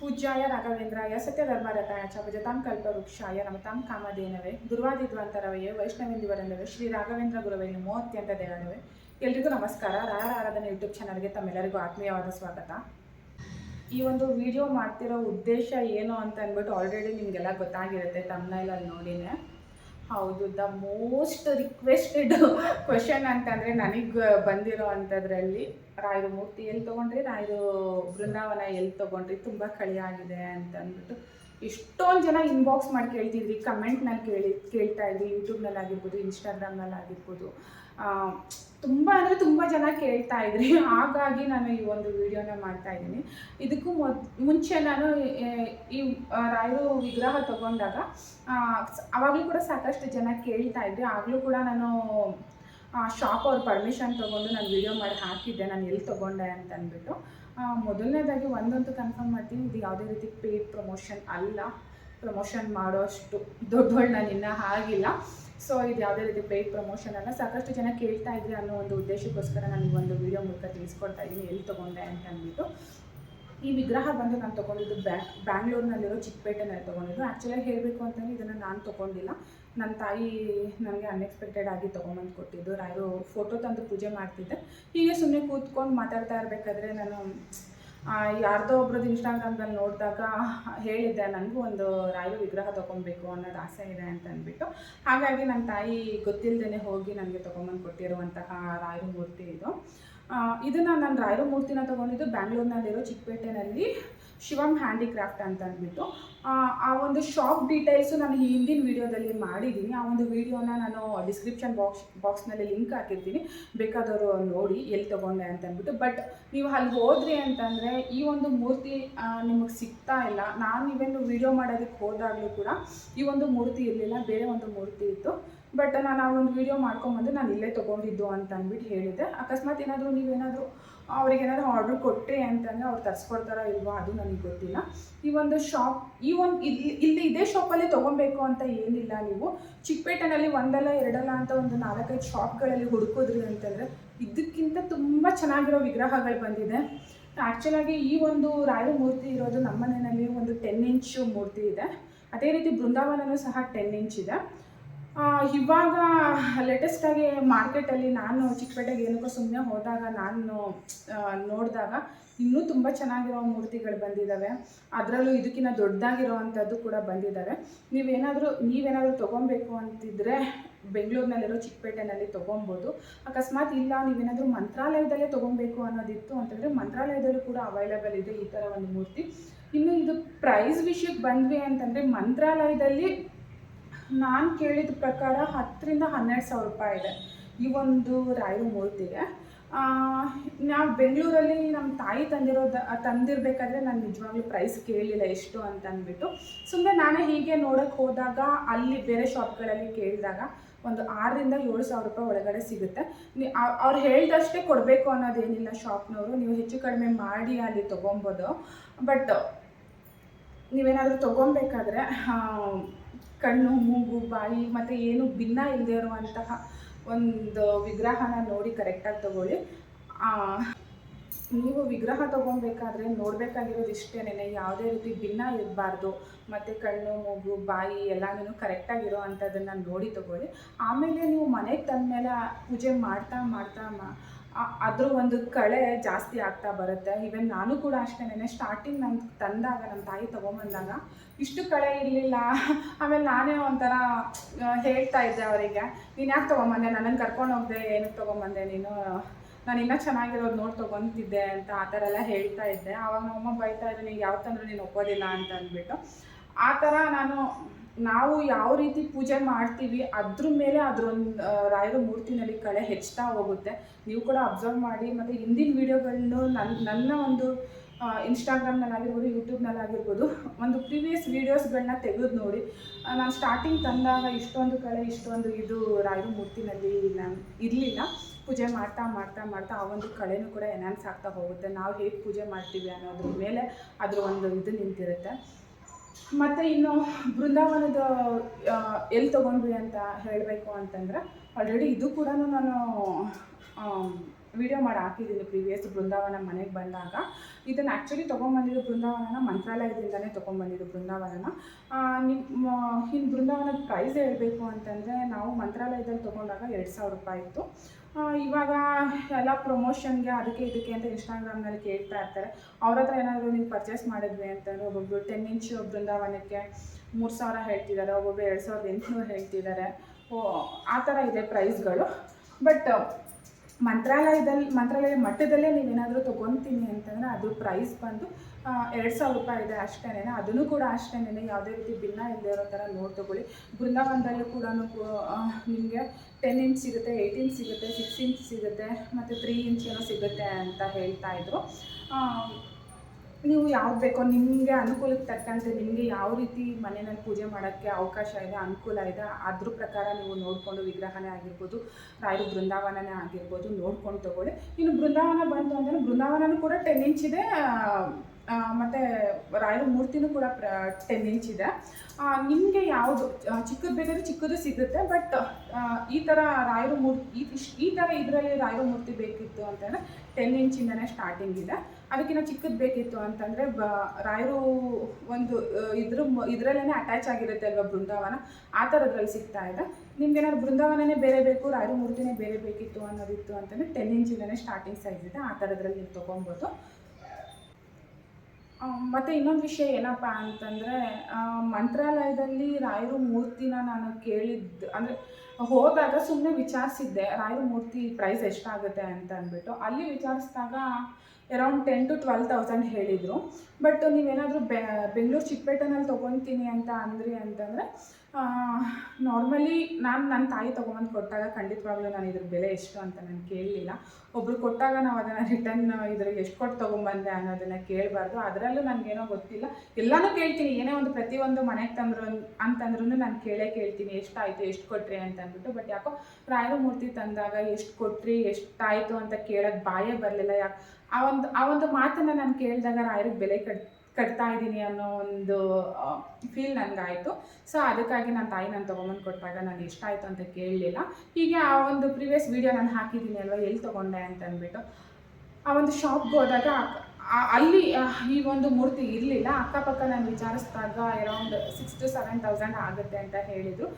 ಪೂಜ್ಯಾಯ ರಾಘವೇಂದ್ರಾಯ ಸತ್ಯಧರ್ಮರತಾಯ ಭಜತಾಂ ಕಲ್ಪವೃಕ್ಷಾಯ ನಮತಾಂ ಕಾಮಧೇನವೇ, ದುರ್ವಾದಿದ್ವಂತರವೇ ವೈಷ್ಣವೇಂದಿವರಂದವೇ ಶ್ರೀ ರಾಘವೇಂದ್ರ ಗುರುವೇ ನಮೋ ಅತ್ಯಂತ ದಯಾಳುವೆ. ಎಲ್ರಿಗೂ ನಮಸ್ಕಾರ ರಾಯರ ಆರಾಧನೆ ಯೂಟ್ಯೂಬ್ ಚಾನಲ್ಗೆ ತಮ್ಮೆಲ್ಲರಿಗೂ ಆತ್ಮೀಯವಾದ ಸ್ವಾಗತ. ಈ ಒಂದು ವಿಡಿಯೋ ಮಾಡ್ತಿರೋ ಉದ್ದೇಶ ಏನು ಅಂತ ಅಂದ್ಬಿಟ್ಟು ಆಲ್ರೆಡಿ ನಿಮಗೆಲ್ಲ ಗೊತ್ತಾಗಿರುತ್ತೆ ತಮ್ಮನೈಲಲ್ಲಿ ನೋಡಿನೇ. ಹೌದು ದ ಮೋಸ್ಟ್ ರಿಕ್ವೆಸ್ಟೆಡ್ ಕ್ವೆಶನ್ ಅಂತಂದರೆ ನನಗೆ ಬಂದಿರೋ ಅಂಥದ್ರಲ್ಲಿ ರಾಯರು ಮೂರ್ತಿ ಎಲ್ಲಿ ತೊಗೊಂಡ್ರಿ? ರಾಯರು ಬೃಂದಾವನ ಎಲ್ಲಿ ತೊಗೊಂಡ್ರಿ? ತುಂಬ ಕಳಿ ಆಗಿದೆ ಅಂತ ಅಂದ್ಬಿಟ್ಟು ಎಷ್ಟೊಂದು ಜನ ಇನ್ಬಾಕ್ಸ್ ಮಾಡಿ ಕೇಳ್ತಿದ್ರಿ ಕಮೆಂಟ್ನಲ್ಲಿ ಕೇಳಿ ಕೇಳ್ತಾ ಇದ್ರಿ ಯೂಟ್ಯೂಬ್ನಲ್ಲಿ ಆಗಿರ್ಬೋದು ಇನ್ಸ್ಟಾಗ್ರಾಮ್ನಲ್ಲಿ ಆಗಿರ್ಬೋದು. ತುಂಬ ಅಂದರೆ ತುಂಬ ಜನ ಕೇಳ್ತಾ ಇದ್ರಿ. ಹಾಗಾಗಿ ನಾನು ಈ ಒಂದು ವಿಡಿಯೋನ ಮಾಡ್ತಾ ಇದ್ದೀನಿ. ಇದಕ್ಕೂ ಮೊದ್ ಮುಂಚೆ ನಾನು ಈ ರಾಯರು ವಿಗ್ರಹ ತಗೊಂಡಾಗ ಅವಾಗಲೂ ಕೂಡ ಸಾಕಷ್ಟು ಜನ ಕೇಳ್ತಾ ಇದ್ರಿ. ಆಗಲೂ ಕೂಡ ನಾನು ಶಾಪ್ ಅವ್ರ ಪರ್ಮಿಷನ್ ತೊಗೊಂಡು ನಾನು ವಿಡಿಯೋ ಮಾಡಿ ಹಾಕಿದ್ದೆ. ನಾನು ಎಲ್ಲಿ ತೊಗೊಂಡೆ ಅಂತ ಅಂದ್ಬಿಟ್ಟು ಆ, ಮೊದಲನೇದಾಗಿ ಒಂದಂತೂ ಕನ್ಫರ್ಮ್ ಮಾಡ್ತೀನಿ, ಇದು ಯಾವುದೇ ರೀತಿ ಪೇಡ್ ಪ್ರಮೋಷನ್ ಅಲ್ಲ. ಪ್ರಮೋಷನ್ ಮಾಡೋ ಅಷ್ಟು ದೊಡ್ಡವಳು ನಾನು ಇನ್ನೂ ಆಗಿಲ್ಲ ಸೊ ಇದು ಯಾವುದೇ ರೀತಿ ಪೇಯ್ಡ್ ಪ್ರಮೋಷನ್ ಅಲ್ಲ. ಸಾಕಷ್ಟು ಜನ ಕೇಳ್ತಾ ಇದ್ರಿ ಅನ್ನೋ ಒಂದು ಉದ್ದೇಶಕ್ಕೋಸ್ಕರ ನಾನು ಒಂದು ವಿಡಿಯೋ ಮೂಲಕ ತಿಳಿಸ್ಕೊಡ್ತಾ ಇದ್ದೀನಿ. ಎಲ್ಲಿ ತೊಗೊಂಡೆ ಅಂತ ಅಂದ್ಬಿಟ್ಟು. ಈ ವಿಗ್ರಹ ಬಂದು ನಾನು ತೊಗೊಂಡಿದ್ದು ಬ್ಯಾ ಬ್ಯಾಂಗ್ಳೂರಿನಲ್ಲಿರೋ ಚಿಕ್ಕಪೇಟೆನಲ್ಲಿ ತೊಗೊಂಡಿದ್ದು. ಆ್ಯಕ್ಚುಲಾಗಿ ಹೇಳಬೇಕು ಅಂತಂದರೆ ಇದನ್ನು ನಾನು ತೊಗೊಂಡಿಲ್ಲ. ನನ್ನ ತಾಯಿ ನನಗೆ ಅನ್ಎಕ್ಸ್ಪೆಕ್ಟೆಡ್ ಆಗಿ ತೊಗೊಂಬಂದು ಕೊಟ್ಟಿದ್ದು. ರಾಯರು ಫೋಟೋ ತಂದು ಪೂಜೆ ಮಾಡ್ತಿದ್ದೆ. ಹೀಗೆ ಸುಮ್ಮನೆ ಕೂತ್ಕೊಂಡು ಮಾತಾಡ್ತಾ ಇರಬೇಕಾದ್ರೆ ನಾನು ಯಾರ್ದೋ ಒಬ್ರದ್ದು ಇನ್ಸ್ಟಾಗ್ರಾಮ್ದಲ್ಲಿ ನೋಡಿದಾಗ ಹೇಳಿದ್ದೆ ನನಗೂ ಒಂದು ರಾಯರು ವಿಗ್ರಹ ತೊಗೊಬೇಕು ಅನ್ನೋದು ಆಸೆ ಇದೆ ಅಂತ ಅಂದ್ಬಿಟ್ಟು. ಹಾಗಾಗಿ ನನ್ನ ತಾಯಿ ಗೊತ್ತಿಲ್ಲದೇ ಹೋಗಿ ನನಗೆ ತೊಗೊಂಬಂದು ಕೊಟ್ಟಿರುವಂತಹ ರಾಯರು ಮೂರ್ತಿ ಇದು. ಇದನ್ನ ನಾನು ರಾಯರು ಮೂರ್ತಿನ ತೊಗೊಂಡಿದ್ದು ಬ್ಯಾಂಗ್ಳೂರಿನಲ್ಲಿರೋ ಚಿಕ್ಕಪೇಟೆನಲ್ಲಿ ಶಿವಮ್ ಹ್ಯಾಂಡಿಕ್ರಾಫ್ಟ್ ಅಂತ ಅಂದ್ಬಿಟ್ಟು ಆ, ಒಂದು ಶಾಪ್ ಡೀಟೇಲ್ಸು ನಾನು ಹಿಂದಿನ ವಿಡಿಯೋದಲ್ಲಿ ಮಾಡಿದ್ದೀನಿ. ಆ ಒಂದು ವಿಡಿಯೋನ ನಾನು ಡಿಸ್ಕ್ರಿಪ್ಷನ್ ಬಾಕ್ಸ್ ಬಾಕ್ಸ್ನಲ್ಲಿ ಲಿಂಕ್ ಹಾಕಿರ್ತೀನಿ. ಬೇಕಾದವರು ನೋಡಿ ಎಲ್ಲಿ ತೊಗೊಂಡೆ ಅಂತ ಅಂದ್ಬಿಟ್ಟು. ಬಟ್ ನೀವು ಅಲ್ಲಿ ಹೋದ್ರಿ ಅಂತಂದರೆ ಈ ಒಂದು ಮೂರ್ತಿ ನಿಮಗೆ ಸಿಗ್ತಾ ಇಲ್ಲ. ನಾನು ಇವೆಂದು ವಿಡಿಯೋ ಮಾಡೋದಕ್ಕೆ ಹೋದಾಗಲೂ ಕೂಡ ಈ ಒಂದು ಮೂರ್ತಿ ಇರಲಿಲ್ಲ ಬೇರೆ ಒಂದು ಮೂರ್ತಿ ಇತ್ತು. ಬಟ್ ನಾನು ಆ ಒಂದು ವಿಡಿಯೋ ಮಾಡ್ಕೊಂಬಂದು ನಾನು ಇಲ್ಲೇ ತೊಗೊಂಡಿದ್ದು ಅಂತ ಅಂದ್ಬಿಟ್ಟು ಹೇಳಿದೆ ಅಕಸ್ಮಾತ್ ಏನಾದರೂ ನೀವೇನಾದರೂ ಅವ್ರಿಗೆ ಏನಾದ್ರು ಆರ್ಡ್ರ್ ಕೊಟ್ಟರೆ ಅಂತಂದರೆ ಅವ್ರು ತರಿಸ್ಕೊಡ್ತಾರೋ ಇಲ್ವೋ ಅದು ನನಗೆ ಗೊತ್ತಿಲ್ಲ. ಈ ಒಂದು ಶಾಪ್ ಈ ಒಂದು ಇಲ್ಲಿ ಇಲ್ಲಿ ಇದೇ ಶಾಪಲ್ಲಿ ತೊಗೊಬೇಕು ಅಂತ ಏನಿಲ್ಲ ನೀವು. ಚಿಕ್ಕಪೇಟೆನಲ್ಲಿ ಒಂದಲ್ಲ ಎರಡಲ್ಲ ಅಂತ ಒಂದು ನಾಲ್ಕೈದು ಶಾಪ್ಗಳಲ್ಲಿ ಹುಡುಕೋದ್ರಿ ಅಂತಂದರೆ ಇದಕ್ಕಿಂತ ತುಂಬ ಚೆನ್ನಾಗಿರೋ ವಿಗ್ರಹಗಳು ಬಂದಿದೆ. ಆ್ಯಕ್ಚುಲಾಗಿ ಈ ಒಂದು ರಾಯರ ಮೂರ್ತಿ ಇರೋದು ನಮ್ಮ ಮನೆಯಲ್ಲಿ ಒಂದು ಟೆನ್ ಇಂಚ್ ಮೂರ್ತಿ ಇದೆ. ಅದೇ ರೀತಿ ಬೃಂದಾವನನೂ ಸಹ ಟೆನ್ ಇಂಚ್ ಇದೆ. ಇವಾಗ ಲೇಟೆಸ್ಟಾಗಿ ಮಾರ್ಕೆಟಲ್ಲಿ ನಾನು ಚಿಕ್ಕಪೇಟೆಗೆ ಏನಕ್ಕೋ ಸುಮ್ಮನೆ ಹೋದಾಗ, ನಾನು ನೋಡಿದಾಗ ಇನ್ನೂ ತುಂಬ ಚೆನ್ನಾಗಿರೋ ಮೂರ್ತಿಗಳು ಬಂದಿದ್ದಾವೆ ಅದರಲ್ಲೂ ಇದಕ್ಕಿಂತ ದೊಡ್ಡದಾಗಿರೋವಂಥದ್ದು ಕೂಡ ಬಂದಿದ್ದಾವೆ ನೀವೇನಾದರೂ ನೀವೇನಾದರೂ ತೊಗೊಬೇಕು ಅಂತಿದ್ರೆ ಬೆಂಗಳೂರಿನಲ್ಲಿರೋ ಚಿಕ್ಕಪೇಟೆನಲ್ಲಿ ತೊಗೊಬೋದು. ಅಕಸ್ಮಾತ್ ಇಲ್ಲ, ನೀವೇನಾದರೂ ಮಂತ್ರಾಲಯದಲ್ಲೇ ತೊಗೊಬೇಕು ಅನ್ನೋದಿತ್ತು ಅಂತಂದರೆ ಮಂತ್ರಾಲಯದಲ್ಲೂ ಕೂಡ ಅವೈಲೇಬಲ್ ಇದೆ ಈ ಥರ ಒಂದು ಮೂರ್ತಿ. ಇನ್ನು ಇದು ಪ್ರೈಸ್ ವಿಷಯಕ್ಕೆ ಬಂದ್ವಿ ಅಂತಂದರೆ ಮಂತ್ರಾಲಯದಲ್ಲಿ ನಾನು ಕೇಳಿದ ಪ್ರಕಾರ ಹತ್ತರಿಂದ ಹನ್ನೆರಡು ಸಾವಿರ ರೂಪಾಯಿ ಇದೆ. ಈ ಒಂದು ರಾಯು ಮೂರ್ತಿಗೆ ನಾವು ಬೆಂಗಳೂರಲ್ಲಿ ನಮ್ಮ ತಾಯಿ ತಂದಿರೋ ತಂದಿರಬೇಕಾದ್ರೆ ನಾನು ನಿಜವಾಗ್ಲೂ ಪ್ರೈಸ್ ಕೇಳಲಿಲ್ಲ ಎಷ್ಟು ಅಂತ ಅಂದ್ಬಿಟ್ಟು. ಸುಮ್ಮನೆ ನಾನೇ ಹೀಗೆ ನೋಡೋಕ್ಕೆ ಹೋದಾಗ, ಅಲ್ಲಿ ಬೇರೆ ಶಾಪ್ಗಳಲ್ಲಿ ಕೇಳಿದಾಗ ಒಂದು ಆರರಿಂದ ಏಳು ಸಾವಿರ ರೂಪಾಯಿ ಒಳಗಡೆ ಸಿಗುತ್ತೆ. ಅವ್ರು ಹೇಳಿದಷ್ಟೇ ಕೊಡಬೇಕು ಅನ್ನೋದೇನಿಲ್ಲ ಶಾಪ್ನವರು ನೀವು ಹೆಚ್ಚು ಕಡಿಮೆ ಮಾಡಿ ಅಲ್ಲಿ ತೊಗೊಬೋದು. ಬಟ್ ನೀವೇನಾದರೂ ತೊಗೊಬೇಕಾದ್ರೆ ಕಣ್ಣು, ಮೂಗು, ಬಾಯಿ ಮತ್ತು ಏನು ಭಿನ್ನ ಇಲ್ಲದೆ ಇರುವಂತಹ ಒಂದು ವಿಗ್ರಹನ ನೋಡಿ ಕರೆಕ್ಟಾಗಿ ತಗೊಳ್ಳಿ. ನೀವು ವಿಗ್ರಹ ತೊಗೊಬೇಕಾದ್ರೆ ನೋಡಬೇಕಾಗಿರೋದು ಇಷ್ಟೇನೆ ಯಾವುದೇ ರೀತಿ ಭಿನ್ನ ಇರಬಾರ್ದು. ಮತ್ತು ಕಣ್ಣು, ಮೂಗು, ಬಾಯಿ ಎಲ್ಲನೂ ಕರೆಕ್ಟಾಗಿರೋ ಅಂಥದ್ದನ್ನು ನೋಡಿ ತಗೊಳ್ಳಿ. ಆಮೇಲೆ ನೀವು ಮನೆಗೆ ತಂದಮೇಲೆ ಪೂಜೆ ಮಾಡ್ತಾ ಮಾಡ್ತಾ ಮಾ ಅದ್ರ ಒಂದು ಕಳೆ ಜಾಸ್ತಿ ಆಗ್ತಾ ಬರುತ್ತೆ. ಈವನ್ ನಾನು ಕೂಡ ಅಷ್ಟೇನೆ ಸ್ಟಾರ್ಟಿಂಗ್ ನಾನು ತಂದಾಗ ನಮ್ಮ ತಾಯಿ ತೊಗೊಂಬಂದಾಗ ಇಷ್ಟು ಕಳೆ ಇರಲಿಲ್ಲ. ಆಮೇಲೆ ನಾನೇ ಒಂಥರ ಹೇಳ್ತಾ ಇದ್ದೆ ಅವರಿಗೆ, ನೀನು ಯಾಕೆ ತೊಗೊಂಬಂದೆ? ನನ್ನನ್ನು ಕರ್ಕೊಂಡು ಹೋಗ್ದೆ ಏನಕ್ಕೆ ತೊಗೊಂಬಂದೆ ನೀನು? ನಾನು ಇನ್ನೂ ಚೆನ್ನಾಗಿರೋದು ನೋಡಿ, ತೊಗೊತಿದ್ದೆ ಅಂತ ಆ ಥರ ಎಲ್ಲ ಹೇಳ್ತಾ ಇದ್ದೆ. ಆವಾಗ ನಮ್ಮಮ್ಮ ಬೈತಾ ಇದ್ದೆ ನೀನು ಯಾವ ತಂದ್ರೂ ನೀನು ಒಪ್ಪೋದಿಲ್ಲ ಅಂತ ಅಂದ್ಬಿಟ್ಟು. ಆ ಥರ ನಾನು ನಾವು ಯಾವ ರೀತಿ ಪೂಜೆ ಮಾಡ್ತೀವಿ, ಅದ್ರ ಮೇಲೆ ಅದ್ರೊಂದು ರಾಯರ ಮೂರ್ತಿನಲ್ಲಿ ಕಳೆ ಹೆಚ್ಚುತ್ತಾ ಹೋಗುತ್ತೆ. ನೀವು ಕೂಡ ಅಬ್ಸರ್ವ್ ಮಾಡಿ, ಮತ್ತು ಹಿಂದಿನ ವೀಡಿಯೋಗಳನ್ನು ನನ್ನ ನನ್ನ ಒಂದು ಇನ್ಸ್ಟಾಗ್ರಾಮ್ನಲ್ಲಾಗಿರ್ಬೋದು ಯೂಟ್ಯೂಬ್ನಲ್ಲಾಗಿರ್ಬೋದು ಒಂದು ಪ್ರೀವಿಯಸ್ ವೀಡಿಯೋಸ್ಗಳನ್ನ ತೆಗೆದು ನೋಡಿ. ನಾನು ಸ್ಟಾರ್ಟಿಂಗ್ ತಂದಾಗ ಇಷ್ಟೊಂದು ಕಳೆ, ಇಷ್ಟೊಂದು ಇದು ರಾಯರ ಮೂರ್ತಿನಲ್ಲಿ ನಾನು, ಇರಲಿಲ್ಲ. ಪೂಜೆ ಮಾಡ್ತಾ ಮಾಡ್ತಾ ಮಾಡ್ತಾ ಆ ಒಂದು ಕಳೆನೂ ಕೂಡ ಎನ್ಹಾನ್ಸ್ ಆಗ್ತಾ ಹೋಗುತ್ತೆ. ನಾವು ಹೇಗೆ ಪೂಜೆ ಮಾಡ್ತೀವಿ ಅನ್ನೋದ್ರ ಮೇಲೆ ಅದರ ಒಂದು ಇದು ನಿಂತಿರುತ್ತೆ. ಮತ್ತು ಇನ್ನು ಬೃಂದಾವನದ ಎಲ್ಲಿ ತೊಗೊಂಡ್ವಿ ಅಂತ ಹೇಳಬೇಕು ಅಂತಂದರೆ ಆಲ್ರೆಡಿ ಇದು ಕೂಡ ನಾನು ವಿಡಿಯೋ ಮಾಡಿ ಹಾಕಿದ್ದೀನಿ ಪ್ರೀವಿಯಸ್ ಬೃಂದಾವನ ಮನೆಗೆ ಬಂದಾಗ. ಇದನ್ನು ಆ್ಯಕ್ಚುಲಿ ತೊಗೊಂಬಂದಿದ್ದು ಬೃಂದಾವನನ ಮಂತ್ರಾಲಯದಿಂದಲೇ ತೊಗೊಂಬಂದಿದ್ದು ಬೃಂದಾವನನ. ನಿಮ್ಮ ಇನ್ನು ಬೃಂದಾವನದ ಪ್ರೈಸ್ ಹೇಳಬೇಕು ಅಂತಂದರೆ ನಾವು ಮಂತ್ರಾಲಯದಲ್ಲಿ ತೊಗೊಂಡಾಗ ಎರಡು ಸಾವಿರ ರೂಪಾಯಿ ಇತ್ತು. ಇವಾಗ ಎಲ್ಲ ಪ್ರಮೋಷನ್ಗೆ ಅದಕ್ಕೆ ಇದಕ್ಕೆ ಅಂತ ಇನ್ಸ್ಟಾಗ್ರಾಮ್ನಲ್ಲಿ ಕೇಳ್ತಾ ಇರ್ತಾರೆ. ಅವ್ರ ಹತ್ರ ಏನಾದರೂ ನೀವು ಪರ್ಚೇಸ್ ಮಾಡಿದ್ವಿ ಅಂತಂದರೆ ಒಬ್ಬೊಬ್ಬರು ಟೆನ್ ಇಂಚ್ ಬೃಂದಾವನಕ್ಕೆ ಮೂರು ಸಾವಿರ ಹೇಳ್ತಿದ್ದಾರೆ, ಒಬ್ಬೊಬ್ರು ಎರಡು ಸಾವಿರದ ಎಂಟುನೂರು ಹೇಳ್ತಿದ್ದಾರೆ. ಓ, ಆ ಥರ ಇದೆ ಪ್ರೈಸ್ಗಳು ಬಟ್ ಮಂತ್ರಾಲಯದಲ್ಲಿ, ಮಂತ್ರಾಲಯ ಮಟ್ಟದಲ್ಲೇ ನೀವೇನಾದರೂ ತೊಗೊತೀನಿ ಅಂತಂದರೆ ಅದು ಪ್ರೈಸ್ ಬಂದು ಎರಡು ಸಾವಿರ ರೂಪಾಯಿ ಇದೆ ಅಷ್ಟೇ ಅದನ್ನು ಕೂಡ ಅಷ್ಟೇ ಯಾವುದೇ ರೀತಿ ಭಿನ್ನ ಇಲ್ಲದೆ ಇರೋ ಥರ ನೋಡಿ ತೊಗೊಳ್ಳಿ. ಬೃಂದಾವನದಲ್ಲೂ ಕೂಡ ನಿಮಗೆ ಟೆನ್ ಇಂಚ್ ಸಿಗುತ್ತೆ ಏಯ್ಟ್ ಇಂಚ್ ಸಿಗುತ್ತೆ ಸಿಕ್ಸ್ ಇಂಚ್ ಸಿಗುತ್ತೆ, ಮತ್ತು ತ್ರೀ ಇಂಚ್ ಏನೋ ಸಿಗುತ್ತೆ ಅಂತ ಹೇಳ್ತಾ ಇದ್ರು. ನೀವು ಯಾವ್ದು ಬೇಕೋ ನಿಮಗೆ ಅನುಕೂಲಕ್ಕೆ ತಕ್ಕಂತೆ ನಿಮಗೆ ಯಾವ ರೀತಿ ಮನೆಯಲ್ಲಿ ಪೂಜೆ ಮಾಡೋಕ್ಕೆ ಅವಕಾಶ ಇದೆ, ಅನುಕೂಲ ಇದೆ, ಅದ್ರ ಪ್ರಕಾರ ನೀವು ನೋಡಿಕೊಂಡು ವಿಗ್ರಹನೇ ಆಗಿರ್ಬೋದು, ರಾಯರು ಬೃಂದಾವನನೇ ಆಗಿರ್ಬೋದು ನೋಡ್ಕೊಂಡು ತಗೊಳ್ಳಿ. ಇನ್ನು ಬೃಂದಾವನ ಬಂತು ಅಂದರೆ ಬೃಂದಾವನನೂ ಕೂಡ ಟೆನ್ ಇಂಚ್ ಇದೆ ಮತ್ತು ರಾಯರ ಮೂರ್ತಿನೂ ಕೂಡ ಟೆನ್ ಇಂಚ್ ಇದೆ. ನಿಮಗೆ ಯಾವುದು ಚಿಕ್ಕದು ಬೇಕಾದ್ರೆ ಚಿಕ್ಕದು ಸಿಗುತ್ತೆ ಬಟ್ ಈ ಥರ ರಾಯರ ಮೂರ್ತಿ, ಈ ಥರ ಇದರಲ್ಲಿ ರಾಯರ ಮೂರ್ತಿ ಬೇಕಿತ್ತು ಅಂತಂದರೆ ಟೆನ್ ಇಂಚಿಂದನೇ ಸ್ಟಾರ್ಟಿಂಗ್ ಇದೆ. ಅದಕ್ಕಿಂತ ಚಿಕ್ಕದು ಬೇಕಿತ್ತು ಅಂತಂದರೆ ಬ, ರಾಯರು ಒಂದು ಇದ್ರ ಇದರಲ್ಲೇ ಅಟ್ಯಾಚ್ ಆಗಿರುತ್ತೆ ಅಲ್ವಾ ಬೃಂದಾವನ? ಆ ಥರದ್ರಲ್ಲಿ ಸಿಗ್ತಾ ಇದೆ. ನಿಮ್ಗೆ ಏನಾದ್ರು ಬೃಂದಾವನನೇ ಬೇರೆ ಬೇಕು, ರಾಯರ ಮೂರ್ತಿನೇ ಬೇರೆ ಬೇಕಿತ್ತು ಅನ್ನೋದಿತ್ತು ಅಂತಂದರೆ ಟೆನ್ ಇಂಚಿಂದನೇ ಸ್ಟಾರ್ಟಿಂಗ್ ಸೈಜ್ ಇದೆ. ಆ ಥರದ್ರಲ್ಲಿ ನೀವು ತೊಗೊಬೋದು. ಮತ್ತೆ ಇನ್ನೊಂದು ವಿಷಯ ಏನಪ್ಪ ಅಂತಂದರೆ ಮಂತ್ರಾಲಯದಲ್ಲಿ ರಾಯರು ಮೂರ್ತಿನ ನಾನು ಕೇಳಿದ್ದು ಅಂದರೆ ಹೋದಾಗ ಸುಮ್ಮನೆ ವಿಚಾರಿಸಿದ್ದೆ, ರಾಯರ ಮೂರ್ತಿ ಪ್ರೈಸ್ ಎಷ್ಟಾಗುತ್ತೆ ಅಂತ ಅಂದ್ಬಿಟ್ಟು. ಅಲ್ಲಿ ವಿಚಾರಿಸಿದಾಗ around ten to twelve thousand ಹೇಳಿದರು. ಬಟ್ ನೀವೇನಾದರೂ ಬೆಂಗಳೂರು ಚಿಕ್ಕಪೇಟೆನಲ್ಲಿ ತೊಗೊತೀನಿ ಅಂತ ಅಂದ್ರಿ ಅಂತಂದರೆ ನಾರ್ಮಲಿ ನಾನು ನನ್ನ ತಾಯಿ ತೊಗೊಂಬಂದು ಕೊಟ್ಟಾಗ ಖಂಡಿತವಾಗ್ಲೂ ನಾನು ಇದ್ರ ಬೆಲೆ ಎಷ್ಟು ಅಂತ ನಾನು ಕೇಳಲಿಲ್ಲ. ಒಬ್ರು ಕೊಟ್ಟಾಗ ನಾವು ಅದನ್ನು ರಿಟರ್ನ್ ಇದ್ರಿಗೆ ಎಷ್ಟು ಕೊಟ್ಟು ತೊಗೊಂಬಂದೆ ಅನ್ನೋದನ್ನು ಕೇಳಬಾರ್ದು. ಅದರಲ್ಲೂ ನನಗೇನೋ ಗೊತ್ತಿಲ್ಲ. ಎಲ್ಲನೂ ಕೇಳ್ತೀನಿ. ಏನೇ ಒಂದು ಪ್ರತಿಯೊಂದು ಮನೆಗೆ ತಂದ್ರು ಅಂತಂದ್ರೂ ನಾನು ಕೇಳೇ ಕೇಳ್ತೀನಿ. ಎಷ್ಟಾಯಿತು, ಎಷ್ಟು ಕೊಟ್ರಿ ಅಂತ ಅಂದ್ಬಿಟ್ಟು ಬಟ್ ಯಾಕೋ ರಾಯರ ಮೂರ್ತಿ ತಂದಾಗ ಎಷ್ಟು ಕೊಟ್ರಿ, ಎಷ್ಟಾಯಿತು ಅಂತ ಕೇಳೋಕ್ಕೆ ಬಾಯೇ ಬರಲಿಲ್ಲ. ಯಾಕೆ, ಆ ಒಂದು ಆ ಒಂದು ಮಾತನ್ನು ನಾನು ಕೇಳಿದಾಗ ರಾಯರಿಗೆ ಬೆಲೆ ಕಟ್ ಕಟ್ತಾ ಇದ್ದೀನಿ ಅನ್ನೋ ಒಂದು ಫೀಲ್ ನನಗಾಯಿತು ಸೊ ಅದಕ್ಕಾಗಿ ನನ್ನ ತಾಯಿ ನಾನು ತೊಗೊಂಬಂದು ಕೊಟ್ಟಾಗ ನಾನು ಎಷ್ಟಾಯಿತು ಅಂತ ಕೇಳಲಿಲ್ಲ. ಹೀಗೆ ಆ ಒಂದು ಪ್ರಿವಿಯಸ್ ವೀಡಿಯೋ ನಾನು ಹಾಕಿದ್ದೀನಿ ಅಲ್ವಾ ಎಲ್ಲಿ ತೊಗೊಂಡೆ ಅಂತ ಅಂದ್ಬಿಟ್ಟು. ಆ ಒಂದು ಶಾಪ್ಗೆ ಹೋದಾಗ ಅಲ್ಲಿ ಈ ಒಂದು ಮೂರ್ತಿ ಇರಲಿಲ್ಲ. ಅಕ್ಕಪಕ್ಕ ನಾನು ವಿಚಾರಿಸಿದಾಗ around six to seven thousand ಆಗುತ್ತೆ ಅಂತ ಹೇಳಿದರು.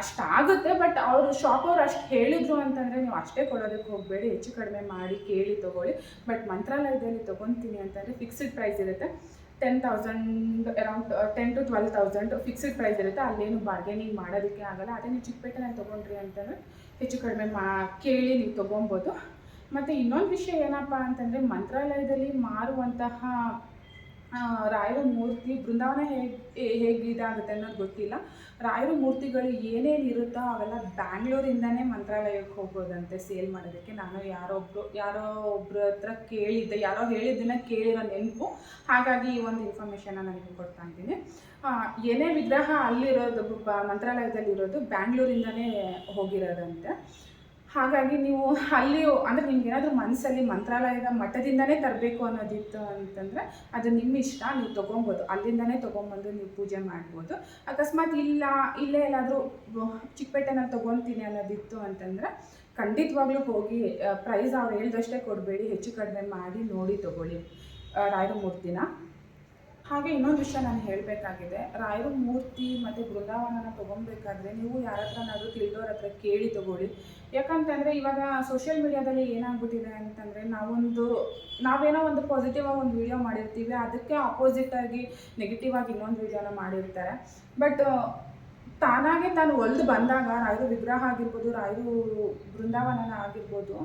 ಅಷ್ಟಾಗುತ್ತೆ ಬಟ್ ಅವರು ಶಾಪ್ ಅವ್ರು ಅಷ್ಟು ಹೇಳಿದ್ರು ಅಂತಂದರೆ ನೀವು ಅಷ್ಟೇ ಕೊಡೋದಕ್ಕೆ ಹೋಗಬೇಡಿ. ಹೆಚ್ಚು ಕಡಿಮೆ ಮಾಡಿ ಕೇಳಿ ತೊಗೊಳ್ಳಿ. ಬಟ್ ಮಂತ್ರಾಲಯದಲ್ಲಿ ತೊಗೊತೀನಿ ಅಂತಂದರೆ ಫಿಕ್ಸ್ಡ್ ಪ್ರೈಸ್ ಇರುತ್ತೆ. Ten thousand around ten to twelve thousand fixed price ಇರುತ್ತೆ. ಅಲ್ಲೇನು ಬಾರ್ಗೇನಿಂಗ್ ಮಾಡೋದಕ್ಕೆ ಆಗಲ್ಲ. ಅದೇ ನೀವು ನಾನು ತೊಗೊಂಡ್ರಿ ಅಂತಲೂ ಹೆಚ್ಚು ಕಡಿಮೆ ಮಾ, ಕೇಳಿ ನೀವು ತೊಗೊಬೋದು. ಮತ್ತು ಇನ್ನೊಂದು ವಿಷಯ ಏನಪ್ಪ ಅಂತಂದರೆ ಮಂತ್ರಾಲಯದಲ್ಲಿ ಮಾರುವಂತಹ ರಾಯರ ಮೂರ್ತಿ ಬೃಂದಾವನ ಹೇಗೆ ಹೇಗೆ ಇದಾಗುತ್ತೆ ಅನ್ನೋದು ಗೊತ್ತಿಲ್ಲ. ರಾಯರ ಮೂರ್ತಿಗಳು ಏನೇನು ಇರುತ್ತೋ ಅವೆಲ್ಲ ಬ್ಯಾಂಗ್ಳೂರಿಂದನೇ ಮಂತ್ರಾಲಯಕ್ಕೆ ಹೋಗೋದಂತೆ ಸೇಲ್ ಮಾಡೋದಕ್ಕೆ. ನಾನು ಯಾರೋ ಒಬ್ಬರು ಯಾರೋ ಒಬ್ಬರ ಹತ್ರ ಕೇಳಿದ್ದೆ, ಯಾರೋ ಹೇಳಿದ್ದನ್ನು ಕೇಳಿರೋ ನೆನಪು. ಹಾಗಾಗಿ ಈ ಒಂದು ಇನ್ಫಾರ್ಮೇಷನ್ನ ನನಗೆ ಕೊಡ್ತಾ ಇದ್ದೀನಿ. ಏನೇ ವಿಗ್ರಹ ಅಲ್ಲಿರೋದು ಮಂತ್ರಾಲಯದಲ್ಲಿರೋದು ಬ್ಯಾಂಗ್ಳೂರಿಂದನೇ ಹೋಗಿರೋದಂತೆ. ಹಾಗಾಗಿ ನೀವು ಅಲ್ಲಿ ಅಂದರೆ ನಿಮ್ಗೆ ಏನಾದರೂ ಮನಸ್ಸಲ್ಲಿ ಮಂತ್ರಾಲಯದ ಮಠದಿಂದನೇ ತರಬೇಕು ಅನ್ನೋದಿತ್ತು ಅಂತಂದರೆ ಅದು ನಿಮ್ಮ ಇಷ್ಟ, ನೀವು ತೊಗೊಬೋದು. ಅಲ್ಲಿಂದನೇ ತೊಗೊಂಬಂದು ನೀವು ಪೂಜೆ ಮಾಡ್ಬೋದು. ಅಕಸ್ಮಾತ್ ಇಲ್ಲ, ಇಲ್ಲೇ ಎಲ್ಲಾದರೂ ಚಿಕ್ಕಪೇಟೆನಲ್ಲಿ ತೊಗೊತೀನಿ ಅನ್ನೋದಿತ್ತು ಅಂತಂದರೆ ಖಂಡಿತವಾಗ್ಲೂ ಹೋಗಿ ಪ್ರೈಸ್ ಅವ್ರು ಹೇಳ್ದಷ್ಟೇ ಕೊಡಬೇಡಿ, ಹೆಚ್ಚು ಕಡಿಮೆ ಮಾಡಿ ನೋಡಿ ತೊಗೊಳ್ಳಿ. ರಾಯರ ಮೂರ್ತಿನ. ಹಾಗೆ ಇನ್ನೊಂದು ವಿಷಯ ನಾನು ಹೇಳಬೇಕಾಗಿದೆ. ರಾಯರ ಮೂರ್ತಿ ಮತ್ತು ಬೃಂದಾವನನ ತೊಗೊಬೇಕಾದ್ರೆ ನೀವು ಯಾರ ಹತ್ರನಾದರೂ ತಿಳಿದವ್ರ ಹತ್ರ ಕೇಳಿ ತೊಗೊಳ್ಳಿ. ಯಾಕಂತಂದರೆ ಇವಾಗ ಸೋಷಿಯಲ್ ಮೀಡಿಯಾದಲ್ಲಿ ಏನಾಗ್ಬಿಟ್ಟಿದೆ ಅಂತಂದರೆ ನಾವೊಂದು, ನಾವೇನೋ ಒಂದು ಪಾಸಿಟಿವ್ ಆಗಿ ಒಂದು ವಿಡಿಯೋ ಮಾಡಿರ್ತೀವಿ, ಅದಕ್ಕೆ ಅಪೋಸಿಟ್ ಆಗಿ ನೆಗೆಟಿವ್ ಆಗಿ ಇನ್ನೊಂದು ವಿಡಿಯೋನ ಮಾಡಿರ್ತಾರೆ. ಬಟ್ ತಾನಾಗೆ ತಾನು ಒಲ್ದು ಬಂದಾಗ ರಾಯರು ವಿಗ್ರಹ ಆಗಿರ್ಬೋದು, ರಾಯರು ಬೃಂದಾವನನ ಆಗಿರ್ಬೋದು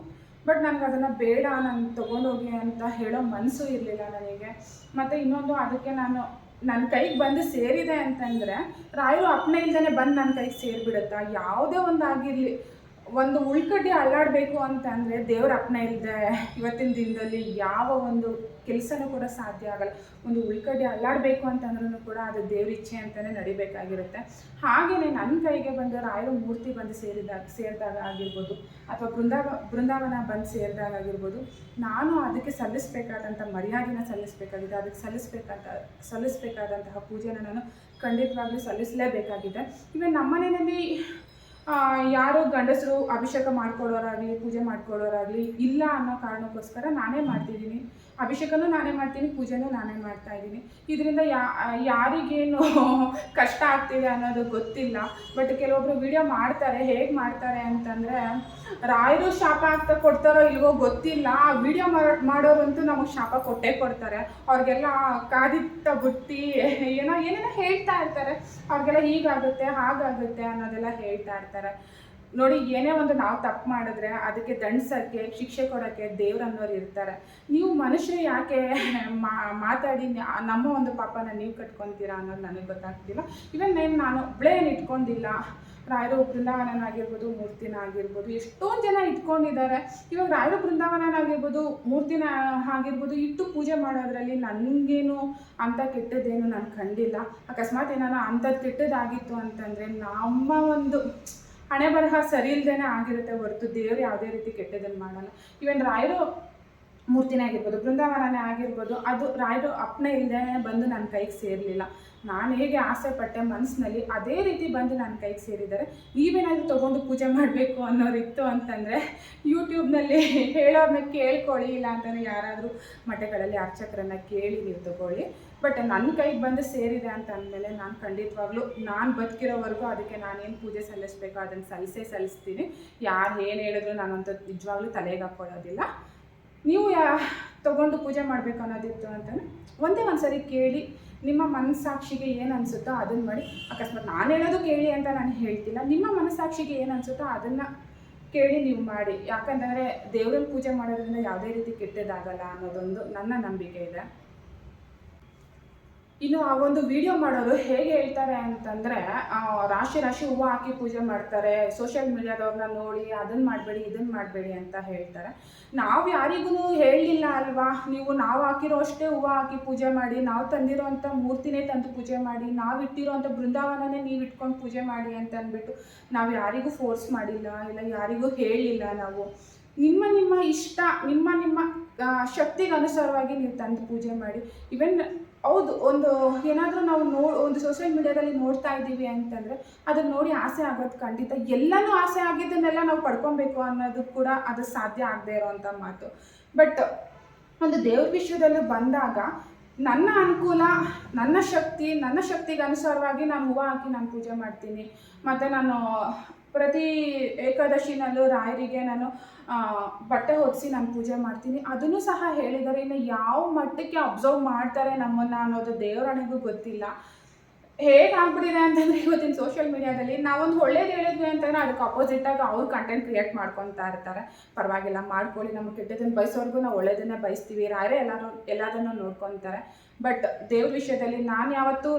ಬಟ್ ನನಗೆ ಅದನ್ನು ಬೇಡ, ನಾನು ತೊಗೊಂಡೋಗಿ ಅಂತ ಹೇಳೋ ಮನಸ್ಸು ಇರಲಿಲ್ಲ ನನಗೆ. ಮತ್ತು ಇನ್ನೊಂದು ಅದಕ್ಕೆ ನಾನು ನನ್ನ ಕೈಗೆ ಬಂದು ಸೇರಿದೆ ಅಂತಂದರೆ, ರಾಯರು ಅಪ್ಪನೇ ಇಲ್ದೇ ಬಂದು ನನ್ನ ಕೈಗೆ ಸೇರಿಬಿಡುತ್ತಾ? ಯಾವುದೇ ಒಂದು ಆಗಿರಲಿ. ಒಂದು ಉಳ್ಕಡ್ಡಿ ಅಲ್ಲಾಡಬೇಕು ಅಂತಂದರೆ ದೇವ್ರ ಅಪ್ಪನ ಇಲ್ಲದೆ ಇವತ್ತಿನ ದಿನದಲ್ಲಿ ಯಾವ ಒಂದು ಕೆಲಸನೂ ಕೂಡ ಸಾಧ್ಯ ಆಗಲ್ಲ. ಒಂದು ಉಳ್ಕಡ್ಡಿ ಅಲ್ಲಾಡಬೇಕು ಅಂತಂದ್ರೂ ಕೂಡ ಅದು ದೇವ್ರ ಇಚ್ಛೆ ಅಂತಲೇ ನಡಿಬೇಕಾಗಿರುತ್ತೆ. ಹಾಗೆಯೇ ನನ್ನ ಕೈಗೆ ಬಂದ ರಾಯರ ಮೂರ್ತಿ ಬಂದು ಸೇರಿದಾಗ ಸೇರಿದಾಗ ಆಗಿರ್ಬೋದು ಅಥವಾ ಬೃಂದಾವ ಬೃಂದಾವನ ಬಂದು ಸೇರಿದಾಗ ಆಗಿರ್ಬೋದು ನಾನು ಅದಕ್ಕೆ ಸಲ್ಲಿಸಬೇಕಾದಂಥ ಮರ್ಯಾದೆನ ಸಲ್ಲಿಸಬೇಕಾಗಿದೆ ಅದಕ್ಕೆ ಸಲ್ಲಿಸಬೇಕಾದ ಸಲ್ಲಿಸಬೇಕಾದಂತಹ ಪೂಜೆನ ನಾನು ಖಂಡಿತವಾಗ್ಲೂ ಸಲ್ಲಿಸಲೇಬೇಕಾಗಿದೆ. ಈಗ ನಮ್ಮ ಮನೆಯಲ್ಲಿ ಆ, ಯಾರು ಗಂಡಸರು ಅಭಿಷೇಕ ಮಾಡ್ಕೊಳ್ಳೋರಾಗಲಿ ಪೂಜೆ ಮಾಡ್ಕೊಳ್ಳೋರಾಗಲಿ ಇಲ್ಲ ಅನ್ನೋ ಕಾರಣಕ್ಕೋಸ್ಕರ ನಾನೇ ಮಾಡ್ತಿದ್ದೀನಿ. ಅಭಿಷೇಕನೂ ನಾನೇ ಮಾಡ್ತೀನಿ, ಪೂಜೆನೂ ನಾನೇ ಮಾಡ್ತಾ ಇದ್ದೀನಿ. ಇದರಿಂದ ಯಾ, ಯಾರಿಗೇನು ಕಷ್ಟ ಆಗ್ತಿದೆ ಅನ್ನೋದು ಗೊತ್ತಿಲ್ಲ. ಬಟ್ ಕೆಲವೊಬ್ರು ವಿಡಿಯೋ ಮಾಡ್ತಾರೆ, ಹೇಗೆ ಮಾಡ್ತಾರೆ ಅಂತಂದರೆ, ರಾಯರು ಶಾಪ ಆಗ್ತಾ ಕೊಡ್ತಾರೋ ಇಲ್ವೋ ಗೊತ್ತಿಲ್ಲ. ಆ ವಿಡಿಯೋ ಮಾಡೋರಂತೂ ನಮಗೆ ಶಾಪ ಕೊಟ್ಟೇ ಕೊಡ್ತಾರೆ. ಅವ್ರಿಗೆಲ್ಲ ಕಾದಿತ್ತ ಬುಟ್ಟಿ, ಏನೋ, ಏನೇನೋ ಹೇಳ್ತಾ ಇರ್ತಾರೆ. ಅವ್ರಿಗೆಲ್ಲ ಹೀಗಾಗುತ್ತೆ, ಹಾಗಾಗುತ್ತೆ ಅನ್ನೋದೆಲ್ಲ ಹೇಳ್ತಾ ಇರ್ತಾರೆ. ನೋಡಿ, ಏನೇ ಒಂದು ನಾವು ತಪ್ಪು ಮಾಡಿದ್ರೆ ಅದಕ್ಕೆ ದಂಡಿಸೋಕ್ಕೆ ಶಿಕ್ಷೆ ಕೊಡೋಕ್ಕೆ ದೇವ್ರು ಅನ್ನೋರು ಇರ್ತಾರೆ. ನೀವು ಮನುಷ್ಯರು ಯಾಕೆ ಮಾತಾಡಿ ನಮ್ಮ ಒಂದು ಪಾಪನ ನೀವು ಕಟ್ಕೊತೀರಾ ಅನ್ನೋದು ನನಗೆ ಗೊತ್ತಾಗ್ತಿಲ್ಲ. ಇವನ್ ನಾನು ಒಬ್ಬಳೇ ಏನು ಇಟ್ಕೊಂಡಿಲ್ಲ. ರಾಯರು ಬೃಂದಾವನನಾಗಿರ್ಬೋದು, ಮೂರ್ತಿನ ಆಗಿರ್ಬೋದು, ಎಷ್ಟೊಂದು ಜನ ಇಟ್ಕೊಂಡಿದ್ದಾರೆ. ಇವಾಗ ರಾಯರು ಬೃಂದಾವನನಾಗಿರ್ಬೋದು, ಮೂರ್ತಿನ ಆಗಿರ್ಬೋದು, ಇಟ್ಟು ಪೂಜೆ ಮಾಡೋದ್ರಲ್ಲಿ ನನಗೇನು ಅಂಥ ಕೆಟ್ಟದ್ದೇನು ನಾನು ಕಂಡಿಲ್ಲ. ಅಕಸ್ಮಾತ್ ಏನಾರ ಅಂಥದ್ದು ಕೆಟ್ಟದಾಗಿತ್ತು ಅಂತಂದರೆ ನಮ್ಮ ಒಂದು ಹಣೆ ಬರಹ ಸರಿ ಇಲ್ದೇನೆ ಆಗಿರುತ್ತೆ ಹೊರತು ದೇವರು ಯಾವುದೇ ರೀತಿ ಕೆಟ್ಟದನ್ನು ಮಾಡಲ್ಲ. ಇವನ್ ರಾಯರು ಮೂರ್ತಿನೇ ಆಗಿರ್ಬೋದು, ಬೃಂದಾವನನೇ ಆಗಿರ್ಬೋದು, ಅದು ರಾಯರು ಅಪ್ನೆ ಇಲ್ಲದೇ ಬಂದು ನನ್ನ ಕೈಗೆ ಸೇರಲಿಲ್ಲ. ನಾನು ಹೇಗೆ ಆಸೆ ಪಟ್ಟೆ ಮನಸ್ಸಿನಲ್ಲಿ ಅದೇ ರೀತಿ ಬಂದು ನನ್ನ ಕೈಗೆ ಸೇರಿದ್ದಾರೆ. ನೀವೇನಾದರೂ ತೊಗೊಂಡು ಪೂಜೆ ಮಾಡಬೇಕು ಅನ್ನೋರಿತ್ತು ಅಂತಂದರೆ ಯೂಟ್ಯೂಬ್ನಲ್ಲಿ ಹೇಳೋರನ್ನ ಕೇಳ್ಕೊಳ್ಳಿ ಇಲ್ಲ ಅಂತಂದರೆ ಯಾರಾದರೂ ಮಠಗಳಲ್ಲಿ ಅರ್ಚಕರನ್ನು ಕೇಳಿ ನೀವು ತಗೊಳ್ಳಿ. ಬಟ್ ನನ್ನ ಕೈಗೆ ಬಂದು ಸೇರಿದೆ ಅಂತ ಅಂದಮೇಲೆ ನಾನು ಖಂಡಿತವಾಗ್ಲೂ ನಾನು ಬದುಕಿರೋವರೆಗೂ ಅದಕ್ಕೆ ನಾನೇನು ಪೂಜೆ ಸಲ್ಲಿಸಬೇಕು ಅದನ್ನು ಸಲ್ಲಿಸೇ ಸಲ್ಲಿಸ್ತೀನಿ. ಯಾರು ಏನು ಹೇಳಿದ್ರು ನಾನಂತೂ ನಿಜವಾಗ್ಲೂ ತಲೆಗೆ ಹಾಕ್ಕೊಳ್ಳೋದಿಲ್ಲ. ನೀವು ಯಾ ತೊಗೊಂಡು ಪೂಜೆ ಮಾಡಬೇಕು ಅನ್ನೋದಿತ್ತು ಅಂತಂದರೆ ಒಂದೇ ಒಂದು ಸರಿ ಕೇಳಿ ನಿಮ್ಮ ಮನಸ್ಸಾಕ್ಷಿಗೆ ಏನು ಅನಿಸುತ್ತೋ ಅದನ್ನು ಮಾಡಿ ಅಕಸ್ಮಾತ್ ನಾನು ಹೇಳೋದು ಕೇಳಿ ಅಂತ ನಾನು ಹೇಳ್ತಿಲ್ಲ. ನಿಮ್ಮ ಮನಸ್ಸಾಕ್ಷಿಗೆ ಏನು ಅನಿಸುತ್ತೋ ಅದನ್ನು ಕೇಳಿ ನೀವು ಮಾಡಿ. ಯಾಕಂತಂದರೆ ದೇವ್ರನ್ನ ಪೂಜೆ ಮಾಡೋದ್ರಿಂದ ಯಾವುದೇ ರೀತಿ ಕೆಟ್ಟದಾಗಲ್ಲ ಅನ್ನೋದೊಂದು ನನ್ನ ನಂಬಿಕೆ ಇದೆ. ಇನ್ನು ಆ ಒಂದು ವಿಡಿಯೋ ಮಾಡೋರು ಹೇಗೆ ಹೇಳ್ತಾರೆ ಅಂತಂದರೆ ರಾಶಿ ರಾಶಿ ಹೂವು ಹಾಕಿ ಪೂಜೆ ಮಾಡ್ತಾರೆ ಸೋಷಿಯಲ್ ಮೀಡಿಯಾದವ್ರನ್ನ ನೋಡಿ ಅದನ್ನು ಮಾಡಬೇಡಿ ಇದನ್ನು ಮಾಡಬೇಡಿ ಅಂತ ಹೇಳ್ತಾರೆ. ನಾವು ಯಾರಿಗೂ ಹೇಳಲಿಲ್ಲ ಅಲ್ವಾ? ನೀವು ನಾವು ಹಾಕಿರೋ ಅಷ್ಟೇ ಹೂವು ಹಾಕಿ ಪೂಜೆ ಮಾಡಿ, ನಾವು ತಂದಿರೋ ಅಂಥ ಮೂರ್ತಿನೇ ತಂದು ಪೂಜೆ ಮಾಡಿ, ನಾವು ಇಟ್ಟಿರೋ ಅಂಥ ಬೃಂದಾವನನೇ ನೀವು ಇಟ್ಕೊಂಡು ಪೂಜೆ ಮಾಡಿ ಅಂತ ಅಂದ್ಬಿಟ್ಟು ನಾವು ಯಾರಿಗೂ ಫೋರ್ಸ್ ಮಾಡಿಲ್ಲ, ಇಲ್ಲ ಯಾರಿಗೂ ಹೇಳಿಲ್ಲ ನಾವು. ನಿಮ್ಮ ನಿಮ್ಮ ಇಷ್ಟ, ನಿಮ್ಮ ನಿಮ್ಮ ಶಕ್ತಿಗೆ ಅನುಸಾರವಾಗಿ ನೀವು ತಂದು ಪೂಜೆ ಮಾಡಿ. ಇವನ್ ಹೌದು, ಒಂದು ಏನಾದರೂ ನಾವು ನೋ, ಒಂದು ಸೋಷಿಯಲ್ ಮೀಡಿಯಾದಲ್ಲಿ ನೋಡ್ತಾ ಇದ್ದೀವಿ ಅಂತಂದರೆ ಅದನ್ನು ನೋಡಿ ಆಸೆ ಆಗೋದು ಖಂಡಿತ. ಎಲ್ಲನೂ ಆಸೆ ಆಗಿದ್ದನ್ನೆಲ್ಲ ನಾವು ಪಡ್ಕೊಬೇಕು ಅನ್ನೋದು ಕೂಡ ಅದು ಸಾಧ್ಯ ಆಗದೆ ಇರೋವಂಥ ಮಾತು. ಬಟ್ ಒಂದು ದೇವ್ರ ವಿಷಯದಲ್ಲಿ ಬಂದಾಗ ನನ್ನ ಅನುಕೂಲ, ನನ್ನ ಶಕ್ತಿ, ನನ್ನ ಶಕ್ತಿಗೆ ಅನುಸಾರವಾಗಿ ನಾನು ಹೂವು ಹಾಕಿ ನಾನು ಪೂಜೆ ಮಾಡ್ತೀನಿ, ಮತ್ತು ನಾನು ಪ್ರತಿ ಏಕಾದಶಿನಲ್ಲೂ ರಾಯರಿಗೆ ನಾನು ಬಟ್ಟೆ ಹೊದಿಸಿ ನಾನು ಪೂಜೆ ಮಾಡ್ತೀನಿ. ಅದನ್ನು ಸಹ ಹೇಳಿದ್ದಾರೆ ಇನ್ನು ಯಾವ ಮಟ್ಟಕ್ಕೆ ಅಬ್ಸರ್ವ್ ಮಾಡ್ತಾರೆ ನಮ್ಮನ್ನು ಅನ್ನೋದು ದೇವರಾಣಿಗೂ ಗೊತ್ತಿಲ್ಲ. ಹೇಗೆ ಆಗ್ಬಿಟ್ಟಿದೆ ಅಂತಂದರೆ ಇವತ್ತಿನ ಸೋಷಿಯಲ್ ಮೀಡಿಯಾದಲ್ಲಿ ನಾವೊಂದು ಒಳ್ಳೇದು ಹೇಳಿದ್ವಿ ಅಂತಂದ್ರೆ ಅದಕ್ಕೆ ಅಪೋಸಿಟಾಗಿ ಅವ್ರು ಕಂಟೆಂಟ್ ಕ್ರಿಯೇಟ್ ಮಾಡ್ಕೊತಾ ಇರ್ತಾರೆ. ಪರವಾಗಿಲ್ಲ, ಮಾಡ್ಕೊಳ್ಳಿ, ನಮ್ಮ ಕೆಟ್ಟದನ್ನ ಬಯಸೋರ್ಗು ನಾವು ಒಳ್ಳೇದನ್ನೇ ಬಯಸ್ತೀವಿ. ರಾಯರೇ ಎಲ್ಲರೂ, ಎಲ್ಲದನ್ನು ನೋಡ್ಕೊತಾರೆ. ಬಟ್ ದೇವ್ರ ವಿಷಯದಲ್ಲಿ ನಾನು ಯಾವತ್ತೂ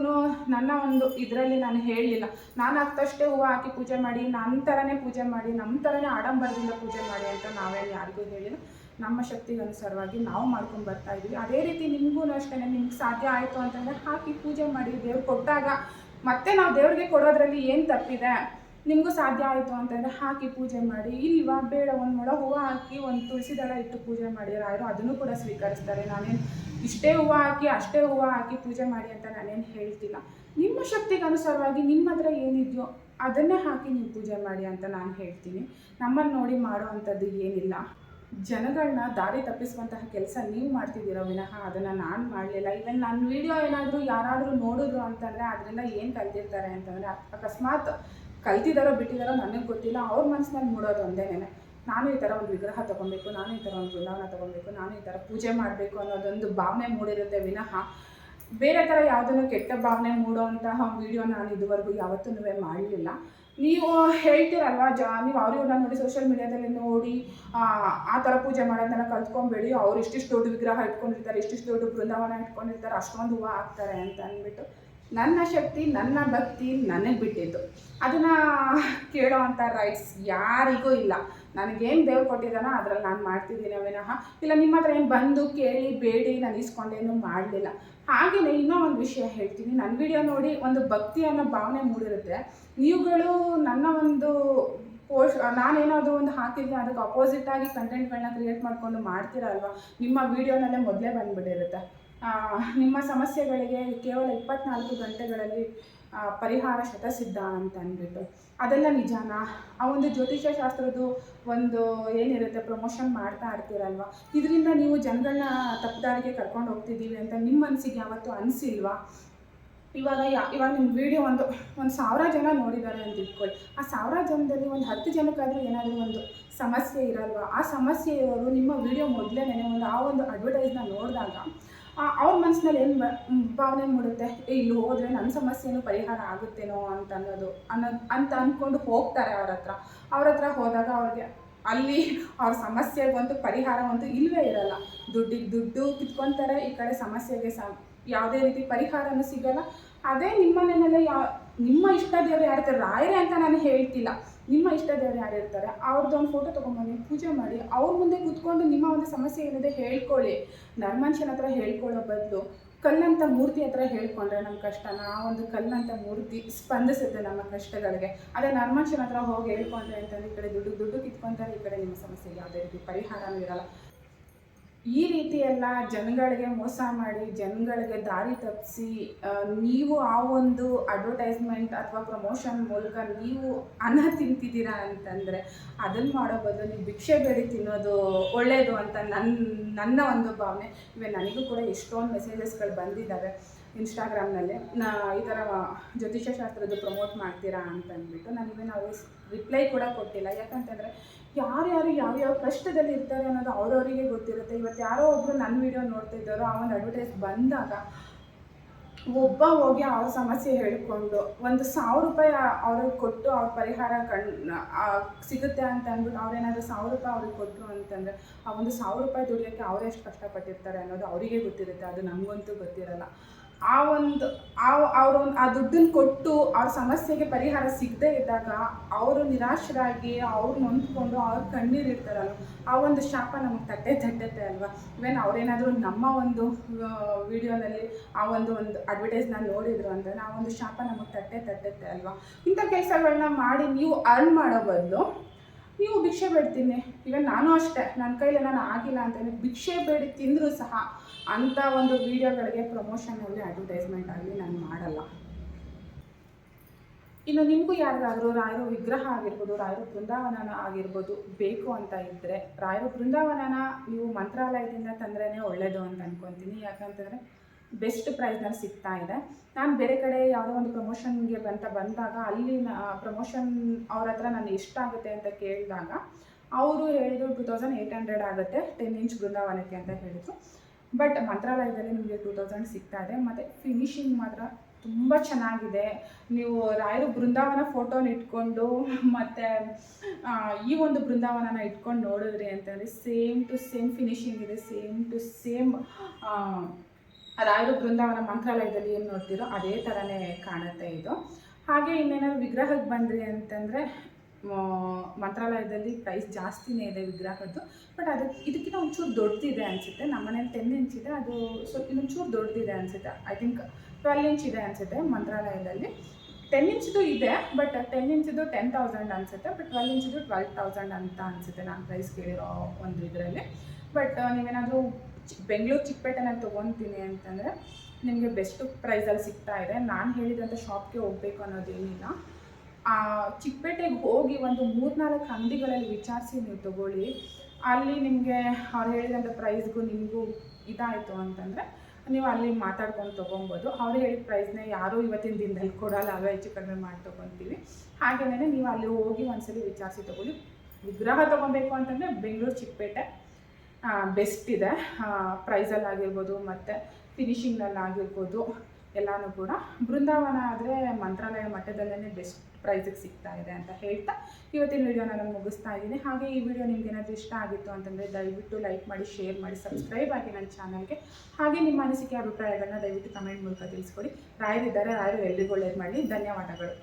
ನನ್ನ ಒಂದು ಇದರಲ್ಲಿ ನಾನು ಹೇಳಲಿಲ್ಲ. ನಾನು ಆಗ್ತಷ್ಟೇ ಹೂವು ಹಾಕಿ ಪೂಜೆ ಮಾಡಿ ನನ್ನ ಥರನೇ ಪೂಜೆ ಮಾಡಿ ನಮ್ಮ ಥರನೇ ಆಡಂಬರದಿಂದ ಪೂಜೆ ಮಾಡಿ ಅಂತ ನಾವೇನು ಯಾರಿಗೂ ಹೇಳಿಲ್ಲ. ನಮ್ಮ ಶಕ್ತಿಗೆ ಅನುಸಾರವಾಗಿ ನಾವು ಮಾಡ್ಕೊಂಡು ಬರ್ತಾ ಇದ್ದೀವಿ ಅದೇ ರೀತಿ ನಿಮಗೂ ಅಷ್ಟೇ ನಿಮ್ಗೆ ಸಾಧ್ಯ ಆಯಿತು ಅಂತಂದರೆ ಹಾಕಿ ಪೂಜೆ ಮಾಡಿ ದೇವ್ರು ಕೊಟ್ಟಾಗ ಮತ್ತೆ ನಾವು ದೇವ್ರಿಗೆ ಕೊಡೋದ್ರಲ್ಲಿ ಏನು ತಪ್ಪಿದೆ? ನಿಮಗೂ ಸಾಧ್ಯ ಆಯಿತು ಅಂತಂದರೆ ಹಾಕಿ ಪೂಜೆ ಮಾಡಿ, ಇಲ್ವಾ ಬೇಡ ಒಂದು ಮೊಳ ಹೂವು ಹಾಕಿ ಒಂದು ತುಳಸಿ ದಳ ಇಟ್ಟು ಪೂಜೆ ಮಾಡಿ ರಾಯರು ಅದನ್ನು ಕೂಡ ಸ್ವೀಕರಿಸ್ತಾರೆ. ನಾನೇನು ಇಷ್ಟೇ ಹೂವು ಹಾಕಿ ಅಷ್ಟೇ ಹೂವು ಹಾಕಿ ಪೂಜೆ ಮಾಡಿ ಅಂತ ನಾನೇನು ಹೇಳ್ತಿಲ್ಲ. ನಿಮ್ಮ ಶಕ್ತಿಗೆ ಅನುಸಾರವಾಗಿ ನಿಮ್ಮ ಹತ್ರ ಏನಿದೆಯೋ ಅದನ್ನೇ ಹಾಕಿ ನೀವು ಪೂಜೆ ಮಾಡಿ ಅಂತ ನಾನು ಹೇಳ್ತೀನಿ. ನಮ್ಮನ್ನು ನೋಡಿ ಮಾಡೋ ಅಂಥದ್ದು ಏನಿಲ್ಲ. ಜನಗಳನ್ನ ದಾರಿ ತಪ್ಪಿಸುವಂತಹ ಕೆಲಸ ನೀವು ಮಾಡ್ತಿದ್ದೀರೋ ವಿನಃ ಅದನ್ನು ನಾನು ಮಾಡಲಿಲ್ಲ. ಇವನ್ ನನ್ನ ವಿಡಿಯೋ ಏನಾದರೂ ಯಾರಾದರೂ ನೋಡಿದ್ರು ಅಂತಂದರೆ ಅದರಿಂದ ಏನು ಕಲ್ತಿರ್ತಾರೆ ಅಂತಂದರೆ ಅಕಸ್ಮಾತ್ ಕಲ್ತಿದ್ದಾರೋ ಬಿಟ್ಟಿದ್ದಾರೋ ನನಗೆ ಗೊತ್ತಿಲ್ಲ, ಅವ್ರ ಮನಸ್ಸಿನಲ್ಲಿ ಮೂಡೋದು ಒಂದೇನೆ ನಾನು ಈ ಥರ ಒಂದು ವಿಗ್ರಹ ತೊಗೊಬೇಕು, ನಾನು ಈ ಥರ ಒಂದು ಬೃಂದಾವನ ತೊಗೊಬೇಕು, ನಾನು ಈ ಥರ ಪೂಜೆ ಮಾಡಬೇಕು ಅನ್ನೋದೊಂದು ಭಾವನೆ ಮೂಡಿರುತ್ತೆ ವಿನಃ ಬೇರೆ ಥರ ಯಾವುದನ್ನು ಕೆಟ್ಟ ಭಾವನೆ ಮೂಡುವಂತಹ ವಿಡಿಯೋ ನಾನು ಇದುವರೆಗೂ ಯಾವತ್ತೂ ಮಾಡಲಿಲ್ಲ. ನೀವು ಹೇಳ್ತೀರಲ್ವ, ಜ, ನೀವು ಅವ್ರ ಇವ್ರನ್ನ ನೋಡಿ ಸೋಷಿಯಲ್ ಮೀಡಿಯಾದಲ್ಲಿ ನೋಡಿ, ಆ ಥರ ಪೂಜೆ ಮಾಡೋದನ್ನ ಕಲ್ತ್ಕೊಂಬೇಡಿ, ಅವ್ರು ಇಷ್ಟಿಷ್ಟು ದೊಡ್ಡ ವಿಗ್ರಹ ಇಟ್ಕೊಂಡಿರ್ತಾರೆ, ಇಷ್ಟಿಷ್ಟು ದೊಡ್ಡ ಬೃಂದಾವನ ಇಟ್ಕೊಂಡಿರ್ತಾರೆ, ಅಷ್ಟೊಂದು ಹೂವು ಹಾಕ್ತಾರೆ ಅಂತ ಅಂದ್ಬಿಟ್ಟು ನನ್ನ ಶಕ್ತಿ, ನನ್ನ ಭಕ್ತಿ ನನಗೆ ಬಿಟ್ಟಿದ್ದು. ಅದನ್ನು ಕೇಳೋ ಅಂಥ ರೈಟ್ಸ್ ಯಾರಿಗೂ ಇಲ್ಲ. ನನಗೇನು ದೇವ್ರು ಕೊಟ್ಟಿದ್ದಾನೋ ಅದ್ರಲ್ಲಿ ನಾನು ಮಾಡ್ತಿದ್ದೀನಿ ವಿನಃ ಇಲ್ಲ, ನಿಮ್ಮ ಹತ್ರ ಏನು ಬಂದು ಕೇಳಿ, ಬೇಡಿ, ನಾನು ಇಸ್ಕೊಂಡೇನು ಮಾಡಲಿಲ್ಲ. ಹಾಗೆಯೇ ಇನ್ನೂ ಒಂದು ವಿಷಯ ಹೇಳ್ತೀನಿ. ನನ್ನ ವಿಡಿಯೋ ನೋಡಿ ಒಂದು ಭಕ್ತಿ ಅನ್ನೋ ಭಾವನೆ ಮೂಡಿರುತ್ತೆ. ನೀವುಗಳು ನನ್ನ ಒಂದು ಪೋಸ್ಟ್ ನಾನೇನಾದರೂ ಒಂದು ಹಾಕಿದ್ರೆ ಅದಕ್ಕೆ ಅಪೋಸಿಟ್ ಆಗಿ ಕಂಟೆಂಟ್ಗಳನ್ನ ಕ್ರಿಯೇಟ್ ಮಾಡಿಕೊಂಡು ಮಾಡ್ತೀರಲ್ವ ನಿಮ್ಮ ವಿಡಿಯೋನಲ್ಲೇ ಮೊದಲೇ ಬಂದ್ಬಿಟ್ಟಿರುತ್ತೆ. ನಿಮ್ಮ ಸಮಸ್ಯೆಗಳಿಗೆ ಕೇವಲ ಇಪ್ಪತ್ನಾಲ್ಕು ಗಂಟೆಗಳಲ್ಲಿ ಪರಿಹಾರ ಶತಸಿದ್ಧ ಅಂತ ಅಂದ್ಬಿಟ್ಟು. ಅದೆಲ್ಲ ನಿಜಾನ? ಆ ಒಂದು ಜ್ಯೋತಿಷ್ಯ ಶಾಸ್ತ್ರದ್ದು ಒಂದು ಏನಿರುತ್ತೆ ಪ್ರಮೋಷನ್ ಮಾಡ್ತಾ ಇರ್ತೀರಲ್ವ? ಇದರಿಂದ ನೀವು ಜನಗಳನ್ನ ತಪ್ಪದಾರಿಗೆ ಕರ್ಕೊಂಡು ಹೋಗ್ತಿದ್ದೀವಿ ಅಂತ ನಿಮ್ಮ ಮನಸ್ಸಿಗೆ ಯಾವತ್ತೂ ಅನಿಸಿಲ್ವಾ? ಇವಾಗ ಯಾ, ಇವಾಗ ನಿಮ್ಮ ವಿಡಿಯೋ ಒಂದು ಒಂದು ಸಾವಿರ ಜನ ನೋಡಿದ್ದಾರೆ ಅಂತ ಇಟ್ಕೊಳ್ಳಿ. ಆ ಸಾವಿರ ಜನದಲ್ಲಿ ಒಂದು ಹತ್ತು ಜನಕ್ಕಾದರೂ ಏನಾದರೂ ಒಂದು ಸಮಸ್ಯೆ ಇರಲ್ವಾ? ಆ ಸಮಸ್ಯೆ ಇರೋರು ನಿಮ್ಮ ವಿಡಿಯೋ ಮೊದಲೇ ಒಂದು, ಆ ಒಂದು ಅಡ್ವರ್ಟೈಸ್ನ ನೋಡಿದಾಗ ಅವ್ರ ಮನಸ್ಸಿನಲ್ಲಿ ಏನು ಭಾವನೆ ಮೂಡುತ್ತೆ? ಇಲ್ಲಿ ಹೋದರೆ ನನ್ನ ಸಮಸ್ಯೆನೂ ಪರಿಹಾರ ಆಗುತ್ತೇನೋ ಅಂತ ಅನ್ನೋದು ಅನ್ನೋದು ಅಂತ ಅಂದ್ಕೊಂಡು ಹೋಗ್ತಾರೆ ಅವ್ರ ಹತ್ರ. ಅವ್ರ ಹತ್ರ ಹೋದಾಗ ಅವ್ರಿಗೆ ಅಲ್ಲಿ ಅವ್ರ ಸಮಸ್ಯೆಗಂತೂ ಪರಿಹಾರ ಅಂತೂ ಇಲ್ಲವೇ ಇರಲ್ಲ. ದುಡ್ಡಿಗೆ ದುಡ್ಡು ಕಿತ್ಕೊತಾರೆ, ಈ ಕಡೆ ಸಮಸ್ಯೆಗೆ ಸ, ಯಾವುದೇ ರೀತಿ ಪರಿಹಾರನೂ ಸಿಗಲ್ಲ. ಅದೇ ನಿಮ್ಮ ಮನೆಯಲ್ಲೇ ಯಾ, ನಿಮ್ಮ ಇಷ್ಟ ದೇವರು ರಾಯರೇ ಅಂತ ನಾನು ಹೇಳ್ತಿಲ್ಲ. ನಿಮ್ಮ ಇಷ್ಟ ದೇವರು ಯಾರು ಇರ್ತಾರೆ ಅವ್ರದ್ದು ಒಂದು ಫೋಟೋ ತೊಗೊಂಬನ್ನಿ ಪೂಜೆ ಮಾಡಿ, ಅವ್ರ ಮುಂದೆ ಕೂತ್ಕೊಂಡು ನಿಮ್ಮ ಒಂದು ಸಮಸ್ಯೆ ಏನಿದೆ ಹೇಳ್ಕೊಳ್ಳಿ. ನರ್ಮನುಷ್ಯನ ಹತ್ರ ಹೇಳ್ಕೊಳ್ಳೋ ಬದಲು, ಕಲ್ಲಂತ ಮೂರ್ತಿ ಹತ್ರ ಹೇಳ್ಕೊಂಡ್ರೆ ನಮ್ಮ ಕಷ್ಟನ ಆ ಒಂದು ಕಲ್ಲಂತ ಮೂರ್ತಿ ಸ್ಪಂದಿಸುತ್ತೆ ನಮ್ಮ ಕಷ್ಟಗಳಿಗೆ. ಅದೇ ನರ್ಮನುಷ್ಯನ ಹತ್ರ ಹೋಗಿ ಹೇಳ್ಕೊಂಡ್ರೆ ಅಂತಂದ್ರೆ ಈ ಕಡೆ ದುಡ್ಡು ದುಡ್ಡು ಕಿತ್ಕೊಂತಾರೆ, ಈ ಕಡೆ ನಿಮ್ಮ ಸಮಸ್ಯೆ ಯಾವುದೇ ರೀತಿ ಪರಿಹಾರನೂ ಇರಲ್ಲ. ಈ ರೀತಿ ಎಲ್ಲ ಜನಗಳಿಗೆ ಮೋಸ ಮಾಡಿ, ಜನಗಳಿಗೆ ದಾರಿ ತಪ್ಪಿಸಿ ನೀವು ಆ ಒಂದು ಅಡ್ವರ್ಟೈಸ್ಮೆಂಟ್ ಅಥವಾ ಪ್ರಮೋಷನ್ ಮೂಲಕ ನೀವು ಅನ್ನ ತಿಂತಿದ್ದೀರಾ ಅಂತಂದರೆ ಅದನ್ನು ಮಾಡೋ ಬದಲು ನೀವು ಭಿಕ್ಷೆ ಬೇಡಿ ತಿನ್ನೋದು ಒಳ್ಳೆಯದು ಅಂತ ನನ್ನ ನನ್ನ ಒಂದು ಭಾವನೆ. ಇವೆ ನನಗೂ ಕೂಡ ಎಷ್ಟೊಂದು ಮೆಸೇಜಸ್ಗಳು ಬಂದಿದ್ದಾವೆ. ಇನ್ಸ್ಟಾಗ್ರಾಮ್ನಲ್ಲಿ, ನಾ ಈ ಥರ ಜ್ಯೋತಿಷ್ಯ ಶಾಸ್ತ್ರದ್ದು ಪ್ರಮೋಟ್ ಮಾಡ್ತೀರಾ ಅಂತಂದ್ಬಿಟ್ಟು ನನಗೆ ನಾವು ರಿಪ್ಲೈ ಕೂಡ ಕೊಟ್ಟಿಲ್ಲ. ಯಾಕಂತಂದರೆ ಯಾರ್ಯಾರು ಯಾವ್ಯಾವ ಕಷ್ಟದಲ್ಲಿ ಇರ್ತಾರೆ ಅನ್ನೋದು ಅವ್ರವರಿಗೆ ಗೊತ್ತಿರುತ್ತೆ. ಇವತ್ತು ಯಾರೋ ಒಬ್ಬರು ನನ್ನ ವಿಡಿಯೋ ನೋಡ್ತಿದ್ದಾರೋ ಆ ಒಂದು ಅಡ್ವರ್ಟೈಸ್ ಬಂದಾಗ ಒಬ್ಬ ಹೋಗಿ ಅವ್ರ ಸಮಸ್ಯೆ ಹೇಳಿಕೊಂಡು ಒಂದು ಸಾವಿರ ರೂಪಾಯಿ ಅವ್ರಿಗೆ ಕೊಟ್ಟು ಅವ್ರ ಪರಿಹಾರ ಕಣ್ ಸಿಗುತ್ತೆ ಅಂತ ಅಂದ್ಬಿಟ್ಟು ಅವ್ರೇನಾದರೂ ಸಾವಿರ ರೂಪಾಯಿ ಅವ್ರಿಗೆ ಕೊಟ್ಟರು ಅಂತಂದರೆ, ಆ ಒಂದು ಸಾವಿರ ರೂಪಾಯಿ ದುಡಿಯೋಕ್ಕೆ ಅವರೆಷ್ಟು ಕಷ್ಟಪಟ್ಟಿರ್ತಾರೆ ಅನ್ನೋದು ಅವರಿಗೆ ಗೊತ್ತಿರುತ್ತೆ. ಅದು ನಮಗಂತೂ ಗೊತ್ತಿರಲ್ಲ. ಆ ಒಂದು, ಆ, ಅವರು ಆ ದುಡ್ಡನ್ನು ಕೊಟ್ಟು ಅವ್ರ ಸಮಸ್ಯೆಗೆ ಪರಿಹಾರ ಸಿಗದೇ ಇದ್ದಾಗ ಅವರು ನಿರಾಶರಾಗಿ ಅವ್ರು ನೊಂದ್ಕೊಂಡು ಅವ್ರ ಕಣ್ಣೀರು ಇರ್ತಾರಲ್ವ ಆ ಒಂದು ಶಾಪ ನಮಗೆ ತಟ್ಟೆ ತಟ್ಟತ್ತೆ ಅಲ್ವಾ? ಇವೇನು ಅವ್ರೇನಾದರೂ ನಮ್ಮ ಒಂದು ವಿಡಿಯೋನಲ್ಲಿ ಆ ಒಂದು ಒಂದು ಅಡ್ವರ್ಟೈಸ್ನ ನೋಡಿದ್ರು ಅಂದರೆ ಆ ಒಂದು ಶಾಪ ನಮಗೆ ತಟ್ಟೆ ತಟ್ಟತ್ತೆ ಅಲ್ವಾ? ಇಂಥ ಕೆಲಸಗಳನ್ನ ಮಾಡಿ ನೀವು ಅರ್ನ್ ಮಾಡೋ ಬದಲು ನೀವು ಭಿಕ್ಷೆ ಬೇಡ್ತೀನಿ. ಇವನ್ ನಾನು ಅಷ್ಟೇ ನನ್ನ ಕೈಲಿ ನಾನು ಆಗಿಲ್ಲ ಅಂತಂದರೆ ಭಿಕ್ಷೆ ಬೇಡಿ ತಿಂದರೂ ಸಹ ಅಂಥ ಒಂದು ವಿಡಿಯೋಗಳಿಗೆ ಪ್ರಮೋಷನಲ್ಲಿ ಅಡ್ವರ್ಟೈಸ್ಮೆಂಟ್ ಆಗಲಿ ನಾನು ಮಾಡಲ್ಲ. ಇನ್ನು ನಿಮಗೂ ಯಾರಿಗಾದರೂ ರಾಯರ ವಿಗ್ರಹ ಆಗಿರ್ಬೋದು, ರಾಯರ ಬೃಂದಾವನ ಆಗಿರ್ಬೋದು ಬೇಕು ಅಂತ ಇದ್ದರೆ ರಾಯರ ಬೃಂದಾವನನ ನೀವು ಮಂತ್ರಾಲಯದಿಂದ ತಂದ್ರೇ ಒಳ್ಳೆಯದು ಅಂತ ಅನ್ಕೊತೀನಿ. ಯಾಕಂತಂದರೆ ಬೆಸ್ಟ್ ಪ್ರೈಸ್ನಲ್ಲಿ ಸಿಗ್ತಾ ಇದೆ. ನಾನು ಬೇರೆ ಕಡೆ ಯಾವುದೋ ಒಂದು ಪ್ರಮೋಷನ್ಗೆ ಅಂತ ಬಂದಾಗ ಅಲ್ಲಿ ಪ್ರಮೋಷನ್ ಅವ್ರ ಹತ್ರ ನಾನು ಎಷ್ಟಾಗುತ್ತೆ ಅಂತ ಕೇಳಿದಾಗ, ಅವರು ಹೇಳಿದ್ರು ಟು ತೌಸಂಡ್ ಏಯ್ಟ್ ಹಂಡ್ರೆಡ್ ಆಗುತ್ತೆ ಟೆನ್ ಇಂಚ್ ಬೃಂದಾವನಕ್ಕೆ ಅಂತ ಹೇಳಿದರು. ಬಟ್ ಮಂತ್ರಾಲಯದಲ್ಲಿ ನಿಮಗೆ ಟೂ ತೌಸಂಡ್ ಸಿಗ್ತಾ ಇದೆ. ಮತ್ತು ಫಿನಿಶಿಂಗ್ ಮಾತ್ರ ತುಂಬ ಚೆನ್ನಾಗಿದೆ. ನೀವು ರಾಯರು ಬೃಂದಾವನ ಫೋಟೋನ ಇಟ್ಕೊಂಡು, ಮತ್ತು ಈ ಒಂದು ಬೃಂದಾವನನ ಇಟ್ಕೊಂಡು ನೋಡಿದ್ರಿ ಅಂತಂದರೆ ಸೇಮ್ ಟು ಸೇಮ್ ಫಿನಿಶಿಂಗ್ ಇದೆ. ಸೇಮ್ ಟು ಸೇಮ್ ರಾಯರು ಬೃಂದಾವನ ಮಂತ್ರಾಲಯದಲ್ಲಿ ಏನು ನೋಡ್ತೀರೋ ಅದೇ ಥರನೇ ಕಾಣುತ್ತೆ ಇದು. ಹಾಗೆ ಇನ್ನೇನಾದ್ರು ವಿಗ್ರಹಕ್ಕೆ ಬಂದ್ರಿ ಅಂತಂದರೆ ಮಂತ್ರಾಲಯದಲ್ಲಿ ಪ್ರೈಸ್ ಜಾಸ್ತಿನೇ ಇದೆ ವಿಗ್ರಹದ್ದು. ಬಟ್ ಅದು ಇದಕ್ಕಿಂತ ಒಂಚೂರು ದೊಡ್ಡದಿದೆ ಅನಿಸುತ್ತೆ. ನಮ್ಮ ಮನೇಲಿ ಟೆನ್ ಇಂಚ್ ಇದೆ. ಅದು ಸ್ವಲ್ಪ ಇನ್ನೊಂಚೂರು ದೊಡ್ಡದಿದೆ ಅನಿಸುತ್ತೆ. ಐ ಥಿಂಕ್ ಟ್ವೆಲ್ ಇಂಚ್ ಇದೆ ಅನಿಸುತ್ತೆ ಮಂತ್ರಾಲಯದಲ್ಲಿ. ಟೆನ್ ಇಂಚ್ದು ಇದೆ ಬಟ್ ಟೆನ್ ಇಂಚಿದು ಟೆನ್ ತೌಸಂಡ್ ಅನಿಸುತ್ತೆ. ಬಟ್ ಟ್ವೆಲ್ ಇಂಚಿದು ಟ್ವೆಲ್ ತೌಸಂಡ್ ಅಂತ ಅನಿಸುತ್ತೆ ನಾನು ಪ್ರೈಸ್ ಕೇಳಿರೋ ಒಂದು ಇದರಲ್ಲಿ. ಬಟ್ ನೀವೇನಾದರೂ ಬೆಂಗಳೂರು ಬೆಂಗಳೂರು ನಾನು ತೊಗೊತೀನಿ ಅಂತಂದರೆ ನಿಮಗೆ ಬೆಸ್ಟ್ ಪ್ರೈಸಲ್ಲಿ ಸಿಗ್ತಾ ಇದೆ. ನಾನು ಹೇಳಿದಂಥ ಶಾಪ್ಗೆ ಹೋಗಬೇಕು ಅನ್ನೋದೇನಿಲ್ಲ. ಆ, ಚಿಕ್ಕಪೇಟೆಗೆ ಹೋಗಿ ಒಂದು ಮೂರ್ನಾಲ್ಕು ಅಂಗಡಿಗಳಲ್ಲಿ ವಿಚಾರಿಸಿ ನೀವು ತಗೊಳ್ಳಿ. ಅಲ್ಲಿ ನಿಮಗೆ ಅವ್ರು ಹೇಳಿದಂಥ ಪ್ರೈಸ್ಗೂ ನಿಮಗೂ ಇದಾಯಿತು ಅಂತಂದರೆ ನೀವು ಅಲ್ಲಿ ಮಾತಾಡ್ಕೊಂಡು ತೊಗೊಬೋದು. ಅವ್ರು ಹೇಳಿದ ಪ್ರೈಸ್ನ ಯಾರೂ ಇವತ್ತಿನ ದಿನದಲ್ಲಿ ಕೊಡೋಲ್ಲ ಅವೇ ಹೆಚ್ಚು ಕಡಿಮೆ ಮಾಡಿ ತೊಗೊತೀವಿ ಹಾಗೆಯೇ ನೀವು ಅಲ್ಲಿ ಹೋಗಿ ಒಂದ್ಸಲಿ ವಿಚಾರಿಸಿ ತೊಗೊಳ್ಳಿ. ವಿಗ್ರಹ ತೊಗೊಬೇಕು ಅಂತಂದರೆ ಬೆಂಗಳೂರು ಚಿಕ್ಕಪೇಟೆ ಬೆಸ್ಟ್ ಇದೆ. ಪ್ರೈಸಲ್ಲಿ ಆಗಿರ್ಬೋದು ಮತ್ತು ಫಿನಿಷಿಂಗ್ನಲ್ಲಿ ಆಗಿರ್ಬೋದು ಎಲ್ಲನೂ ಕೂಡ. ಬೃಂದಾವನ ಆದರೆ ಮಂತ್ರಾಲಯ ಮಟ್ಟದಲ್ಲೇ ಬೆಸ್ಟ್ ಪ್ರೈಸಿಗೆ ಸಿಗ್ತಾ ಇದೆ ಅಂತ ಹೇಳ್ತಾ ಇವತ್ತಿನ ವಿಡಿಯೋನ ನಾನು ಮುಗಿಸ್ತಾ ಇದ್ದೀನಿ. ಹಾಗೆ ಈ ವಿಡಿಯೋ ನಿಮ್ಗೆ ಏನಾದರೂ ಇಷ್ಟ ಆಗಿತ್ತು ಅಂತಂದರೆ ದಯವಿಟ್ಟು ಲೈಕ್ ಮಾಡಿ ಶೇರ್ ಮಾಡಿ ಸಬ್ಸ್ಕ್ರೈಬ್ ಆಗಿ ನನ್ನ ಚಾನಲ್ಗೆ ಹಾಗೆ ನಿಮ್ಮ ಅನಿಸಿಕೆ, ಅಭಿಪ್ರಾಯಗಳನ್ನ ದಯವಿಟ್ಟು ಕಮೆಂಟ್ ಮೂಲಕ ತಿಳಿಸ್ಕೊಡಿ. ರಾಯರಿದ್ದಾರೆ, ರಾಯರು ಎಲ್ರಿಗೂ ಒಳ್ಳೇದು ಮಾಡಿ ಧನ್ಯವಾದಗಳು.